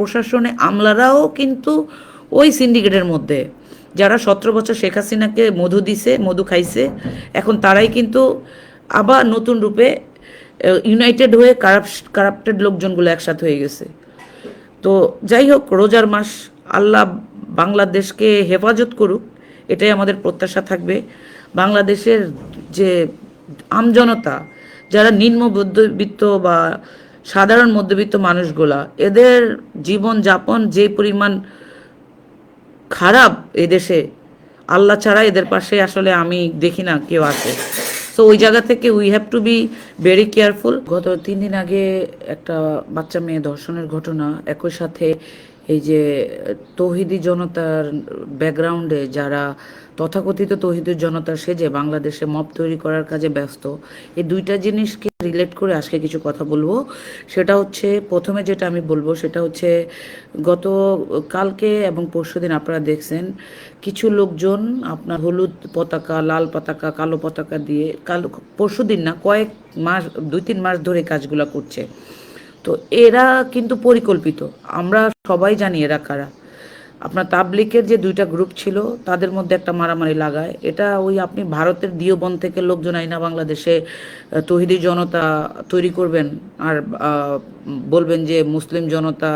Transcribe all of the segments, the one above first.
প্রশাসনে আমলারাও কিন্তু ওই সিন্ডিকেটের মধ্যে। যারা সতেরো বছর শেখ হাসিনাকে মধু দিছে, মধু খাইছে, এখন তারাই কিন্তু আবার নতুন রূপে ইউনাইটেড হয়ে কারাপ কারাপ্টেড লোকজনগুলো একসাথে হয়ে গেছে। তো যাই হোক, রোজার মাস, আল্লাহ বাংলাদেশকে হেফাজত করুক, এটাই আমাদের প্রত্যাশা থাকবে। বাংলাদেশের যে আমজনতা যারা নিম্ন মধ্যবিত্ত বা সাধারণ মধ্যবিত্ত মানুষগুলা, এদের জীবন যাপন যে পরিমাণ খারাপ এদেশে আল্লাহ ছাড়া এদের পাশে আসলে আমি দেখি না কেউ আছে। সো ওই জায়গা থেকে we have to be very careful গত তিন দিন আগে একটা বাচ্চা মেয়ে ধর্ষণের ঘটনা, একই সাথে এই যে তৌহিদি জনতার ব্যাকগ্রাউন্ডে যারা তথাকথিত তৌহিদি জনতার সেজে বাংলাদেশে মব তৈরি করার কাজে ব্যস্ত। এই দুইটা জিনিসকে রিলেট করে আজকে কিছু কথা বলব। সেটা হচ্ছে, প্রথমে যেটা আমি বলব, সেটা হচ্ছে গত কালকে এবং পরশুদিন আপনারা দেখছেন, কিছু লোকজন আপনার হলুদ পতাকা, লাল পতাকা, কালো পতাকা দিয়ে কালো পরশুদিন না, কয়েক মাস, দুই তিন মাস ধরে কাজগুলো করছে। তো এরা কিন্তু পরিকল্পিত। আমরা সবাই জানি এরা কারা। আপনার তাবলিকের যে দুইটা গ্রুপ ছিল, তাদের মধ্যে একটা মারামারি লাগায়। এটা ওই আপনি ভারতের দিয়বন থেকে লোকজন আইনা বাংলাদেশে তহিদি জনতা তৈরি করবেন আর বলবেন যে মুসলিম জনতা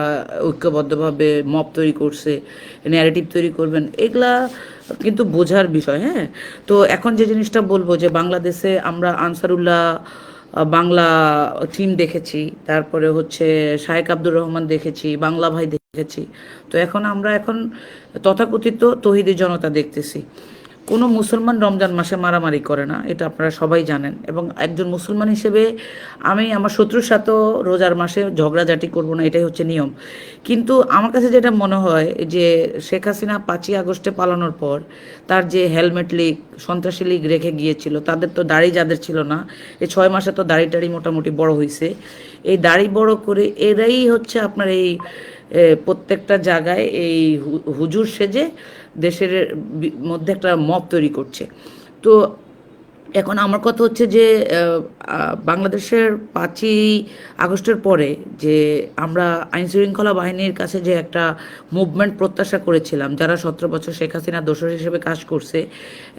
ঐক্যবদ্ধভাবে মপ তৈরি করছে ন্যারেটিভ তৈরি করবেন, এগুলা কিন্তু বোঝার বিষয় হ্যাঁ? তো এখন যে জিনিসটা বলব যে বাংলাদেশে আমরা আনসারুল্লাহ বাংলা টিম দেখেছি, তারপরে হচ্ছে শায়েক আব্দুর রহমান দেখেছি, বাংলা ভাই দেখেছি। তো এখন আমরা এখন তথাকথিত তহিদি জনতা দেখতেছি। কোনো মুসলমান রমজান মাসে মারামারি করে না, এটা আপনারা সবাই জানেন। এবং একজন মুসলমান হিসেবে আমি আমার শত্রুর সাথেও রোজার মাসে ঝগড়াঝাটি করব না, এটাই হচ্ছে নিয়ম। কিন্তু আমার কাছে যেটা মনে হয় যে শেখ হাসিনা পাঁচই আগস্টে পালানোর পর তার যে হেলমেট লীগ, সন্ত্রাসী লীগ রেখে গিয়েছিল, তাদের তো দাড়ি যাদের ছিল না, এই ছয় মাসে তো দাড়ি টাড়ি মোটামুটি বড় হয়েছে এই দাড়ি বড় করে এরাই হচ্ছে আপনার এই প্রত্যেকটা জায়গায় এই হুজুর সেজে দেশের মধ্যে একটা মপ তৈরি করছে। তো এখন আমার কথা হচ্ছে যে বাংলাদেশের পাঁচই আগস্টের পরে যে আমরা আইন শৃঙ্খলা বাহিনীর কাছে যে একটা মুভমেন্ট প্রত্যাশা করেছিলাম, যারা সতেরো বছর শেখ হাসিনা দোষর হিসেবে কাজ করছে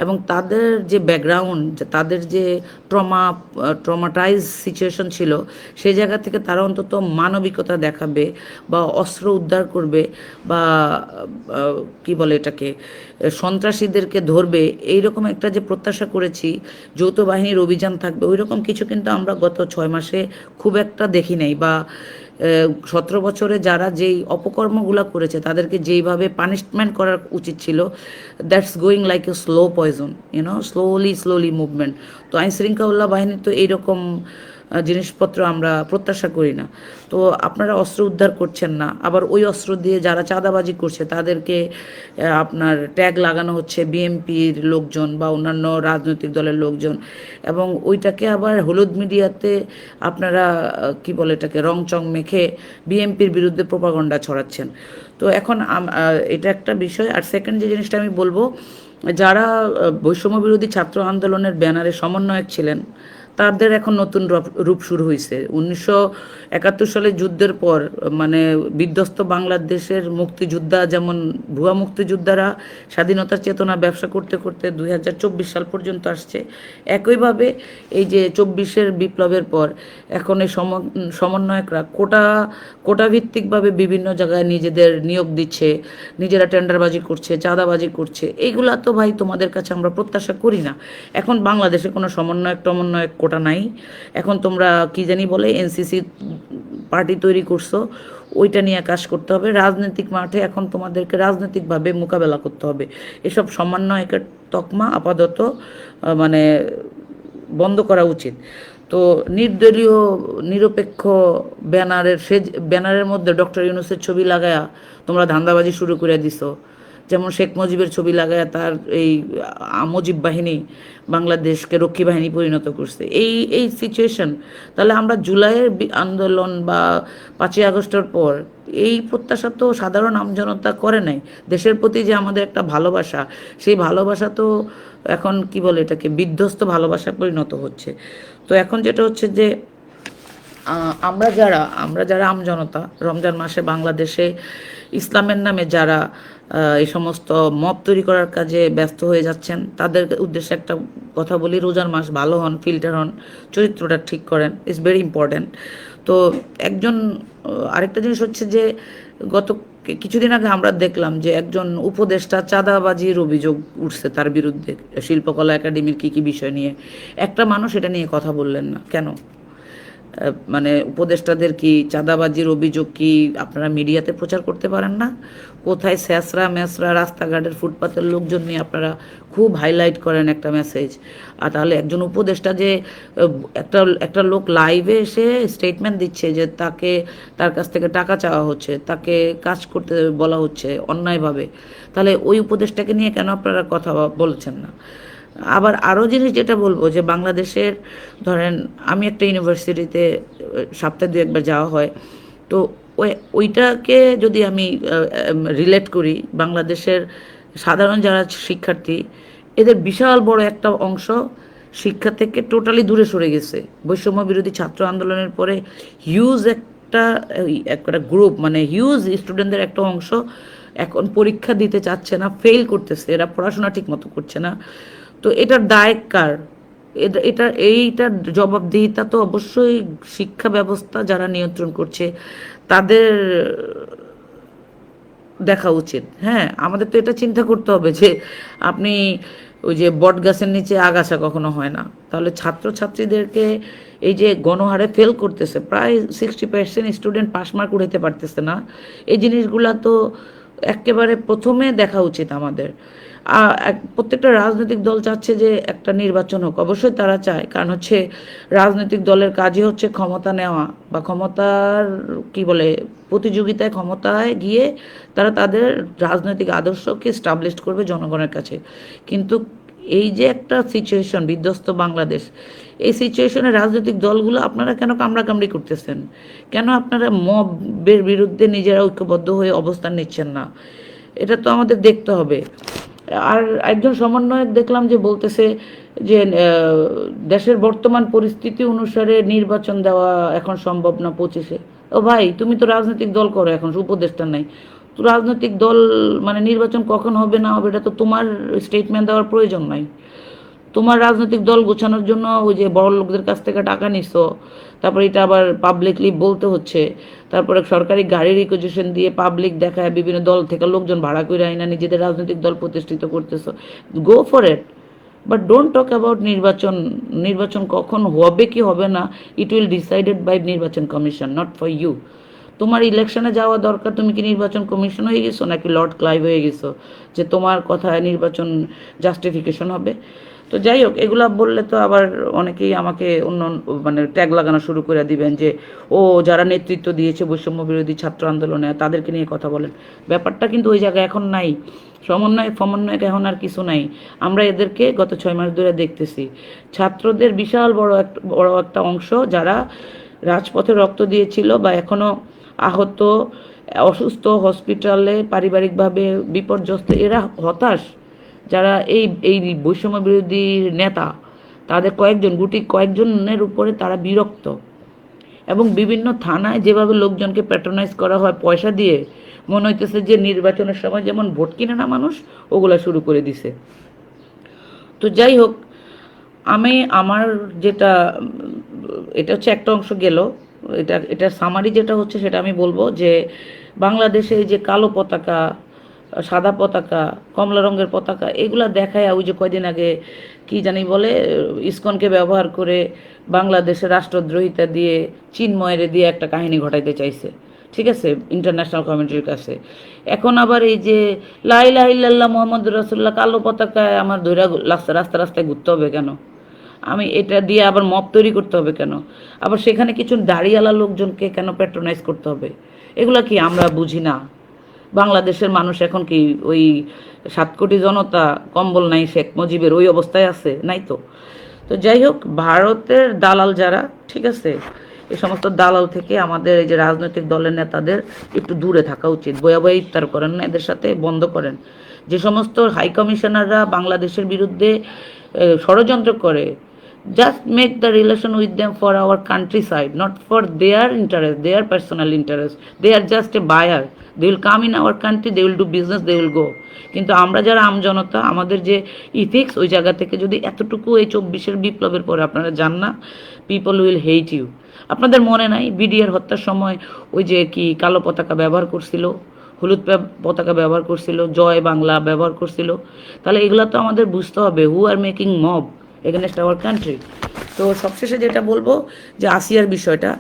এবং তাদের যে ব্যাকগ্রাউন্ড তাদের যে ট্রমা ট্রমাটাইজ সিচুয়েশন ছিল, সেই জায়গা থেকে তারা অন্তত মানবিকতা দেখাবে বা অস্ত্র উদ্ধার করবে বা কি বলে এটাকে, সন্ত্রাসীদেরকে ধরবে, এইরকম একটা যে প্রত্যাশা করেছি যৌথ বাহিনীর অভিযান থাকবে ওই রকম কিছু কিন্তু আমরা গত ছয় মাসে খুব একটা দেখি নাই বা সতেরো বছরে যারা যেই অপকর্মগুলো করেছে তাদেরকে যেইভাবে পানিশমেন্ট করার উচিত ছিল that's going like a slow poison you know slowly slowly movement তো আইনশৃঙ্খলা বাহিনী তো এইরকম জিনিসপত্র আমরা প্রত্যাশা করি না। তো আপনারা অস্ত্র উদ্ধার করছেন না। আবার ওই অস্ত্র দিয়ে যারা চাঁদাবাজি করছে, তাদেরকে আপনার ট্যাগ লাগানো হচ্ছে বিএমপির লোকজন বা অন্যান্য রাজনৈতিক দলের লোকজন। এবং ওইটাকে আবার হলুদ মিডিয়াতে আপনারা কি বলে এটাকে রং চং মেখে বিএমপির বিরুদ্ধে প্রপাগন্ডা ছড়াচ্ছেন। তো এখন এটা একটা বিষয়। আর সেকেন্ড যে জিনিসটা আমি বলব, যারা বৈষম্য বিরোধী ছাত্র আন্দোলনের ব্যানারে সমন্বয়ক ছিলেন তাদের এখন নতুন রূপ- শুরু হয়েছে উনিশশো একাত্তর সালে যুদ্ধের পর মানে বিধ্বস্ত বাংলাদেশের মুক্তিযোদ্ধা যেমন ভুয়া মুক্তিযোদ্ধারা, স্বাধীনতার চেতনা ব্যবসা করতে করতে দু হাজার চব্বিশ সাল পর্যন্ত আসছে। একইভাবে এই যে চব্বিশের বিপ্লবের পর, এখন এই সম- সমন্বয়করা কোটা, কোটাভিত্তিকভাবে বিভিন্ন জায়গায় নিজেদের নিয়োগ দিচ্ছে, নিজেরা টেন্ডারবাজি করছে, চাঁদাবাজি করছে। এইগুলা তো ভাই তোমাদের কাছে আমরা প্রত্যাশা করি না। এখন বাংলাদেশে কোনো সমন্বয়ক টমন্বয়ক কোটা নাই। এখন তোমরা কি জানি বলে এনসিসি পার্টি তৈরি করছ, ওইটা নিয়ে কাজ করতে হবে। রাজনৈতিক মাঠে এখন তোমাদেরকে রাজনৈতিকভাবে মোকাবেলা করতে হবে। এসব সমন্বয়কের তকমা আপাতত মানে বন্ধ করা উচিত। তো নির্দলীয়, নিরপেক্ষ ব্যানারের সে ব্যানারের মধ্যে ডক্টর ইউনুসের ছবি লাগায়া তোমরা ধান্দাবাজি শুরু করে দিছো। যেমন শেখ মুজিবের ছবি লাগায় তার এই মুজিব বাহিনী বাংলাদেশকে রক্ষী বাহিনী পরিণত করছে। এই এই সিচুয়েশন তাহলে আমরা জুলাইয়ের আন্দোলন বা পাঁচই আগস্টের পর এই প্রত্যাশা তো সাধারণ আমজনতা করে নাই। দেশের প্রতি যে আমাদের একটা ভালোবাসা, সেই ভালোবাসা তো এখন কি বলে এটাকে, বিধ্বস্ত ভালোবাসা পরিণত হচ্ছে। তো এখন যেটা হচ্ছে যে আমরা যারা আমরা যারা আমজনতা রমজান মাসে বাংলাদেশে ইসলামের নামে যারা এই সমস্ত মব তৈরি করার কাজে ব্যস্ত হয়ে যাচ্ছেন। তাদের উদ্দেশ্যে একটা কথা বলি, রোজার মাস ভালো হন, ফিল্টার হন, চরিত্রটা ঠিক করেন ইটস ভেরি ইম্পর্ট্যান্ট তো একজন আরেকটা জিনিস হচ্ছে যে, গত কিছুদিন আগে আমরা দেখলাম যে একজন উপদেষ্টা চাঁদাবাজির অভিযোগ উঠছে তার বিরুদ্ধে, শিল্পকলা একাডেমির কি কি বিষয় নিয়ে। একটা মানুষ এটা নিয়ে কথা বললেন না। কেন? মানে উপদেষ্টাদের কি চাঁদাবাজির অভিযোগ কি আপনারা মিডিয়াতে প্রচার করতে পারেন না? কোথায় স্যাসরা ম্যাসরা রাস্তাঘাটের ফুটপাতের লোকজন নিয়ে আপনারা খুব হাইলাইট করেন একটা মেসেজ আর তাহলে একজন উপদেষ্টা যে একটা একটা লোক লাইভে এসে স্টেটমেন্ট দিচ্ছে যে তাকে, তার কাছ থেকে টাকা চাওয়া হচ্ছে, তাকে কাজ করতে বলা হচ্ছে অন্যায়ভাবে, তাহলে ওই উপদেষ্টাকে নিয়ে কেন আপনারা কথা বলছেন না? আবার আরও জিনিস যেটা বলব যে বাংলাদেশের, ধরেন আমি একটা ইউনিভার্সিটিতে সপ্তাহে দু একবার যাওয়া হয়, তো ওই, ওইটাকে যদি আমি রিলেট করি, বাংলাদেশের সাধারণ যারা শিক্ষার্থী, এদের বিশাল বড় একটা অংশ শিক্ষা থেকে টোটালি দূরে সরে গেছে। বৈষম্য বিরোধী ছাত্র আন্দোলনের পরে হিউজ একটা একটা গ্রুপ মানে হিউজ স্টুডেন্টদের একটা অংশ এখন পরীক্ষা দিতে চাচ্ছে না ফেল করতেছে, এরা পড়াশোনা ঠিক মতো করছে না। তো এটার দায় কার? এটা, এইটার জবাবদিহিতা তো অবশ্যই শিক্ষা ব্যবস্থা যারা নিয়ন্ত্রণ করছে, তাদের দেখা উচিত। হ্যাঁ আমাদের তো এটা চিন্তা করতে হবে যে আপনি ওই যে বট গাছের নিচে আগাছা কখনো হয় না। তাহলে ছাত্রছাত্রীদেরকে এই যে গণহারে ফেল করতেছে, প্রায় sixty percent student pass mark পারতেছে না। এই জিনিসগুলা তো একেবারে প্রথমে দেখা উচিত আমাদের। প্রত্যেকটা রাজনৈতিক দল চাচ্ছে যে একটা নির্বাচন হোক। অবশ্যই তারা চায়, কারণ হচ্ছে রাজনৈতিক দলের কাজই হচ্ছে ক্ষমতা নেওয়া বা ক্ষমতার কি বলে, প্রতিযোগিতায় ক্ষমতায় গিয়ে তারা তাদের রাজনৈতিক আদর্শকে স্টাবলিশ করবে জনগণের কাছে। কিন্তু এই যে একটা সিচুয়েশন বিধ্বস্ত বাংলাদেশ, এই সিচুয়েশনে রাজনৈতিক দলগুলো আপনারা কেন কামড়াকামড়ি করতেছেন? কেন আপনারা মবের বিরুদ্ধে নিজেরা ঐক্যবদ্ধ হয়ে অবস্থান নিচ্ছেন না? এটা তো আমাদের দেখতে হবে। আর একজন সমন্বয়ক দেখলাম যে বলতেছে যে দেশের বর্তমান পরিস্থিতি অনুসারে নির্বাচন দেওয়া এখন সম্ভব না পঁচিশে। ও ভাই, তুমি তো রাজনৈতিক দল করো এখন, উপদেষ্টা নাই। তো রাজনৈতিক দল মানে নির্বাচন কখন হবে না হবে, এটা তো তোমার স্টেটমেন্ট দেওয়ার প্রয়োজন নাই। তোমার রাজনৈতিক দল গোছানোর জন্য ওই যে বড় লোকদের কাছ থেকে টাকা নিছো, তারপর এটা আবার পাবলিকলি বলতে হচ্ছে, তারপরে সরকারি গাড়ির রিকোজিশন দিয়ে পাবলিক দেখায় বিভিন্ন দল থেকে লোকজন ভাড়া করে আইনা, নিজেদের রাজনৈতিক দল প্রতিষ্ঠিত করতেছো। Go for it but don't talk about নির্বাচন নির্বাচন কখন হবে কি হবে না ইট উইল ডিসাইডেড বাই নির্বাচন কমিশন নট ফর ইউ তোমার ইলেকশনে যাওয়া দরকার, তুমি কি নির্বাচন কমিশন হয়ে গেছো, নাকি লর্ড ক্লাইভ হয়ে গেছো, যে তোমার কথায় নির্বাচন জাস্টিফিকেশন হবে? তো যাই হোক, এগুলা বললে তো আবার অনেকেই আমাকে অন্য মানে ট্যাগ লাগানো শুরু করে দিবেন যে, ও, যারা নেতৃত্ব দিয়েছে বৈষম্য বিরোধী ছাত্র আন্দোলনে, তাদেরকে নিয়ে কথা বলেন। ব্যাপারটা কিন্তু ওই জায়গায় এখন নাই। সমন্বয়, সমন্বয়ক এখন আর কিছু নাই। আমরা এদেরকে গত ছয় মাস ধরে দেখতেছি। ছাত্রদের বিশাল বড় একটা বড় একটা অংশ যারা রাজপথে রক্ত দিয়েছিল বা এখনও আহত, অসুস্থ, হসপিটালে পারিবারিকভাবে বিপর্যস্ত, এরা হতাশ। যারা এই এই বৈষম্য বিরোধী নেতা, তাদের কয়েকজন, গুটি কয়েকজনের উপরে তারা বিরক্ত। এবং বিভিন্ন থানায় যেভাবে লোকজনকে প্যাট্রোনাইজ করা হয়, পয়সা দিয়ে, মনে হইতেছে যে নির্বাচনের সময় যেমন ভোট কিনে না মানুষ, ওগুলা শুরু করে দিছে। তো যাই হোক, আমি আমার যেটা, এটা হচ্ছে একটা অংশ গেল। এটা এটার সামারি যেটা হচ্ছে সেটা আমি বলব যে, বাংলাদেশে যে কালো পতাকা সাদা পতাকা, কমলা রঙের পতাকা, এগুলা দেখায় ওই যে কয়দিন আগে, কি জানি বলে, ইসকনকে ব্যবহার করে বাংলাদেশের রাষ্ট্রদ্রোহিতা দিয়ে চিন্ময়ের দিয়ে একটা কাহিনী ঘটাইতে চাইছে। ঠিক আছে? ইন্টারন্যাশনাল কমিউনিটির কাছে। এখন আবার এই যে লাইলা ইল্লাল্লাহ মোহাম্মদ রসুল্লাহ কালো পতাকায় আমার ধৈরা রাস্তা রাস্তা, রাস্তায় ঘুরতে হবে কেন? আমি এটা দিয়ে আবার মপ তৈরি করতে হবে কেন? আবার সেখানে কিছু দাড়িওয়ালা লোকজনকে কেন প্যাট্রোনাইজ করতে হবে? এগুলা কি আমরা বুঝি না? বাংলাদেশের মানুষ এখন কি ওই সাত কোটি জনতা কম্বল নাই শেখ মুজিবের ওই অবস্থায় আছে? নাই তো। তো যাই হোক, ভারতের দালাল যারা, ঠিক আছে, এই সমস্ত দালাল থেকে আমাদের এই যে রাজনৈতিক দলের নেতাদের একটু দূরে থাকা উচিত। বয়া বয়া ইফতার করেন না, এদের সাথে বন্ধ করেন। যে সমস্ত হাই কমিশনাররা বাংলাদেশের বিরুদ্ধে ষড়যন্ত্র করে just make the relation with them for our countryside, not for their interest, their personal interest. They are just a buyer. They will come in our country, they will do business, they will go. কিন্তু আমরা যারা আমজনতা আমাদের যে ethics ওই জায়গা থেকে যদি এতটুকু এই চব্বিশের বিপ্লবের পরে আপনারা যান না পিপল উইল হেইট ইউ আপনাদের মনে নাই বিডিআর হত্যার সময় ওই যে কি কালো পতাকা ব্যবহার করছিল হলুদ পতাকা ব্যবহার করছিল জয় বাংলা ব্যবহার করছিল তাহলে এগুলো তো আমাদের বুঝতে হবে who are making mob against our country তো সবশেষে যেটা বলব যে আসিয়ার বিষয়টা,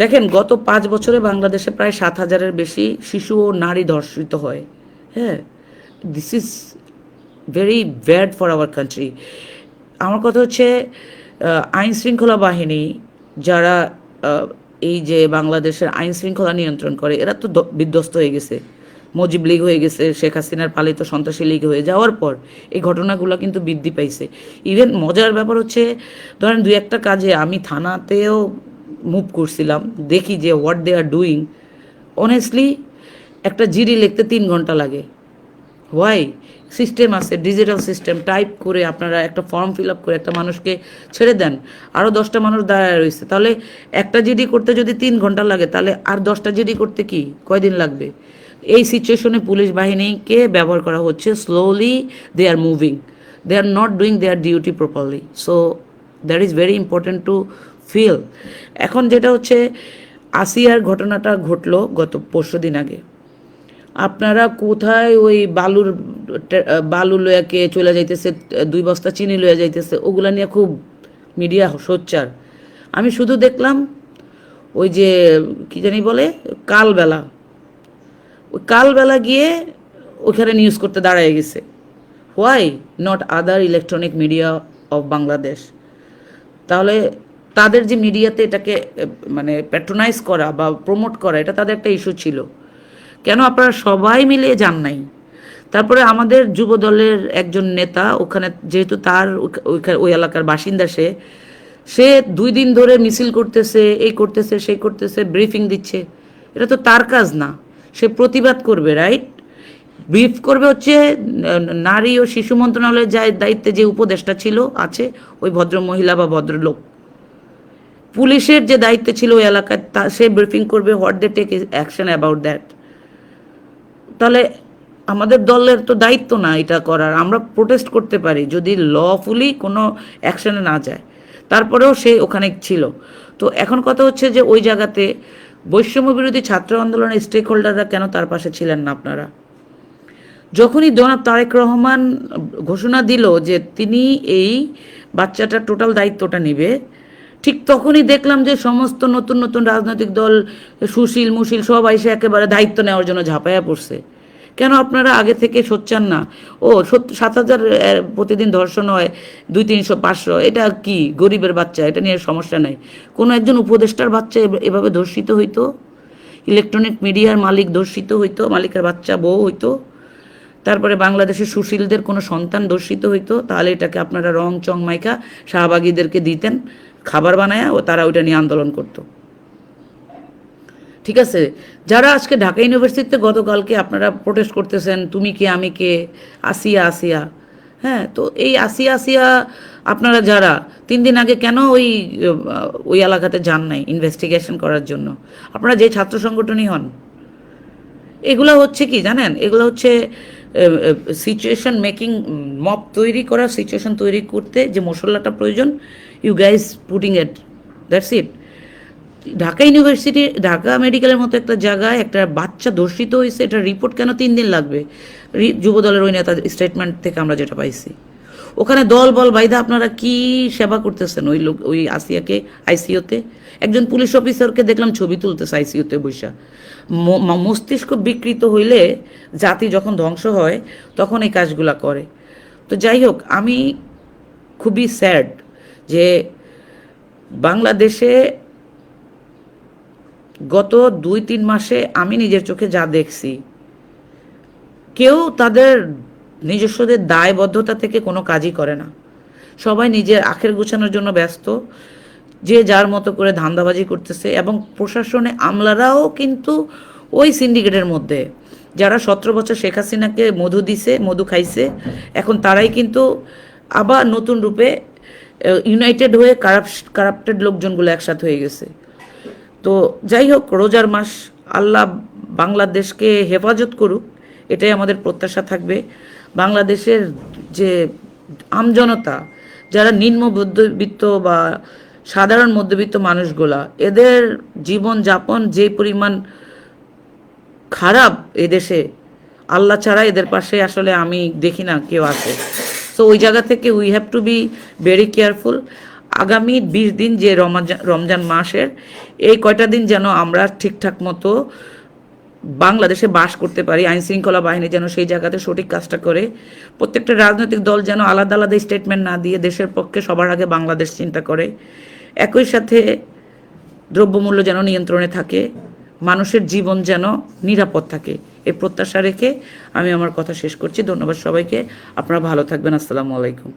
দেখেন গত পাঁচ বছরে বাংলাদেশে প্রায় সাত হাজারের বেশি শিশু ও নারী ধর্ষিত হয়। হ্যাঁ this is very bad for our country আমার কথা হচ্ছে আইন শৃঙ্খলা বাহিনী যারা এই যে বাংলাদেশের আইন শৃঙ্খলা নিয়ন্ত্রণ করে, এরা তো বিধ্বস্ত হয়ে গেছে। মুজিব লীগ হয়ে গেছে, শেখ হাসিনার পালিত সন্ত্রাসী লীগ হয়ে যাওয়ার পর এই ঘটনাগুলো কিন্তু বৃদ্ধি পাইছে। ইভেন মজার ব্যাপার হচ্ছে, ধরেন দুই একটা কাজে আমি থানাতেও মুভ করছিলাম, দেখি যে what they are doing honestly একটা জিডি লিখতে তিন ঘণ্টা লাগে। হোয়াই সিস্টেম আছে ডিজিটাল সিস্টেম টাইপ করে আপনারা একটা ফর্ম ফিল আপ করে একটা মানুষকে ছেড়ে দেন। আরও দশটা মানুষ দাঁড়ায় রয়েছে। তাহলে একটা জিডি করতে যদি তিন ঘণ্টা লাগে, তাহলে আর দশটা জিডি করতে কি? কয়দিন লাগবে? এই সিচুয়েশনে পুলিশ বাহিনীকে ব্যবহার করা হচ্ছে slowly they are moving they are not doing their duty properly so that is very important to feel এখন যেটা হচ্ছে, আসিয়ার ঘটনাটা ঘটলো গত পরশু দিন আগে। আপনারা কোথায় ওই বালুর, বালু লয়াকে চলে যাইতেছে, দুই বস্তা চিনি লয়ে যাইতেছে, ওগুলা নিয়ে খুব মিডিয়া সোচ্চার। আমি শুধু দেখলাম, ওই যে, কি জানি বলে, কালবেলা। ওই কালবেলা গিয়ে ওখানে নিউজ করতে দাঁড়ায় গেছে। Why not other electronic media of Bangladesh তাহলে তাদের যে মিডিয়াতে এটাকে মানে প্যাট্রোনাইজ করা বা প্রমোট করা, এটা তাদের একটা ইস্যু ছিল। কেন আপনারা সবাই মিলে যান নাই? তারপরে আমাদের যুব দলের একজন নেতা, ওখানে যেহেতু তার ওইখা- ওইখা- ওই এলাকার বাসিন্দা সে সে দুই দিন ধরে মিছিল করতেছে, এই করতেছে, সেই করতেছে ব্রিফিং দিচ্ছে। এটা তো তার কাজ না। সে প্রতিবাদ করবে রাইট ব্রিফ করবে হচ্ছে, নারী ও শিশু মন্ত্রণালয়ের যা দায়িত্বে যে উপদেষ্টা ছিল, আছে, ওই ভদ্র মহিলা বা ভদ্রলোক পুলিশের যে দায়িত্ব ছিল ওই এলাকায়, তা, সে ব্রিফিং করবে what they take action about that তাহলে আমাদের দলের তো দায়িত্ব না এটা করার, আমরা প্রোটেস্ট করতে পারি, যদি লফুলি কোনো অ্যাকশনে না যায়। তারপরেও সে ওখানে ছিল। তো এখন কথা হচ্ছে যে ওই জায়গাতে বৈষম্য বিরোধী ছাত্র আন্দোলনের স্টেক হোল্ডাররা কেন তার পাশে ছিলেন না আপনারা? যখনই জনাব তারেক রহমান ঘোষণা দিল যে তিনি এই বাচ্চাটার টোটাল দায়িত্বটা নেবে, ঠিক তখনই দেখলাম যে সমস্ত নতুন নতুন রাজনৈতিক দল সুশীল মুশীল সব এসে একেবারে দায়িত্ব নেওয়ার জন্য ঝাঁপাইয়া পড়ছে। কেন আপনারা আগে থেকে সোচ্চান না? ও, সত- হাজার প্রতিদিন ধর্ষণ হয়, দুই তিনশো, পাঁচশো, এটা কি গরিবের বাচ্চা? এটা নিয়ে সমস্যা নাই। কোনো একজন উপদেষ্টার বাচ্চা এভাবে ধর্ষিত হইতো? ইলেকট্রনিক মিডিয়ার মালিক ধর্ষিত হইতো, মালিকের বাচ্চা বউ হইতো? তারপরে বাংলাদেশের সুশীলদের কোনো সন্তান ধর্ষিত হইতো? তাহলে এটাকে আপনারা রং চং মাইকা শাহবাগীদেরকে দিতেন, খাবার বানায়া ও তারা ওইটা নিয়ে আন্দোলন করতো। ঠিক আছে? যারা আজকে ঢাকা ইউনিভার্সিটিতে গতকালকে আপনারা প্রোটেস্ট করতেছেন, তুমি কে, আমি কে, আসিয়া আসিয়া হ্যাঁ? তো এই আসিয়া আসিয়া আপনারা যারা, তিন দিন আগে কেন ওই ওই এলাকাতে যান নাই ইনভেস্টিগেশন করার জন্য? আপনারা যে ছাত্র সংগঠনই হন। এগুলো হচ্ছে কি জানেন? এগুলো হচ্ছে সিচুয়েশন মেকিং মপ তৈরি করা সিচুয়েশন তৈরি করতে যে মশলাটা প্রয়োজন you guys putting at that's it Dhaka university Dhaka মেডিকেলের মতো একটা জায়গায় একটা বাচ্চা ধর্ষিত হয়েছে এটা রিপোর্ট কেন তিন দিন লাগবে? যুবদলের ওই নেতার স্টেটমেন্ট থেকে আমরা যেটা পাইছি। ওখানে দল বল বাইদা আপনারা কি সেবা করতেছেন ওই লোক, ওই আসিয়াকে, আইসিইউতে? একজন পুলিশ অফিসারকে দেখলাম ছবি তুলতেছে আইসিইউতে বৈশা মস্তিষ্ক বিকৃত হইলে জাতি যখন ধ্বংস হয়, তখন এই কাজগুলা করে। তো যাই হোক, আমি খুবই স্যাড যে বাংলাদেশে গত দুই, তিন মাসে আমি নিজের চোখে যা দেখছি, কেউ তাদের নিজস্বদের দায়বদ্ধতা থেকে কোনো কাজই করে না। সবাই নিজের আখের গুছানোর জন্য ব্যস্ত, যে যার মতো করে ধান্দাবাজি করতেছে এবং প্রশাসনে আমলারাও কিন্তু ওই সিন্ডিকেটের মধ্যে। যারা সতেরো বছর শেখ হাসিনাকে মধু দিছে, মধু খাইছে, এখন তারাই কিন্তু আবার নতুন রূপে ইউনাইটেড হয়ে কারাপ কারাপ্টেড লোকজনগুলো একসাথে হয়ে গেছে। তো যাই হোক, রোজার মাস আল্লাহ বাংলাদেশকে হেফাজত করুক, এটাই আমাদের প্রত্যাশা থাকবে। বাংলাদেশের যে আমজনতা, যারা নিম্ন মধ্যবিত্ত বা সাধারণ মধ্যবিত্ত মানুষগুলা, এদের জীবন যাপন যে পরিমাণ খারাপ এদেশে আল্লাহ ছাড়া এদের পাশে আসলে আমি দেখি না কেউ আছে। সো ওই জায়গা থেকে we have to be very careful আগামী বিশ দিন যে রমজান রমজান মাসের, এই কয়টা দিন যেন আমরা ঠিকঠাক মতো বাংলাদেশে বাস করতে পারি, আইন শৃঙ্খলা বাহিনী যেন সেই জায়গাতে সঠিক কাজটা করে। প্রত্যেকটা রাজনৈতিক দল যেন আলাদা আলাদা স্টেটমেন্ট না দিয়ে দেশের পক্ষে সবার আগে বাংলাদেশ চিন্তা করে। একই সাথে দ্রব্যমূল্য যেন নিয়ন্ত্রণে থাকে, মানুষের জীবন যেন নিরাপদ থাকে। এই প্রত্যাশা রেখে আমি আমার কথা শেষ করছি। ধন্যবাদ সবাইকে। আপনারা ভালো থাকবেন। আসসালামু আলাইকুম।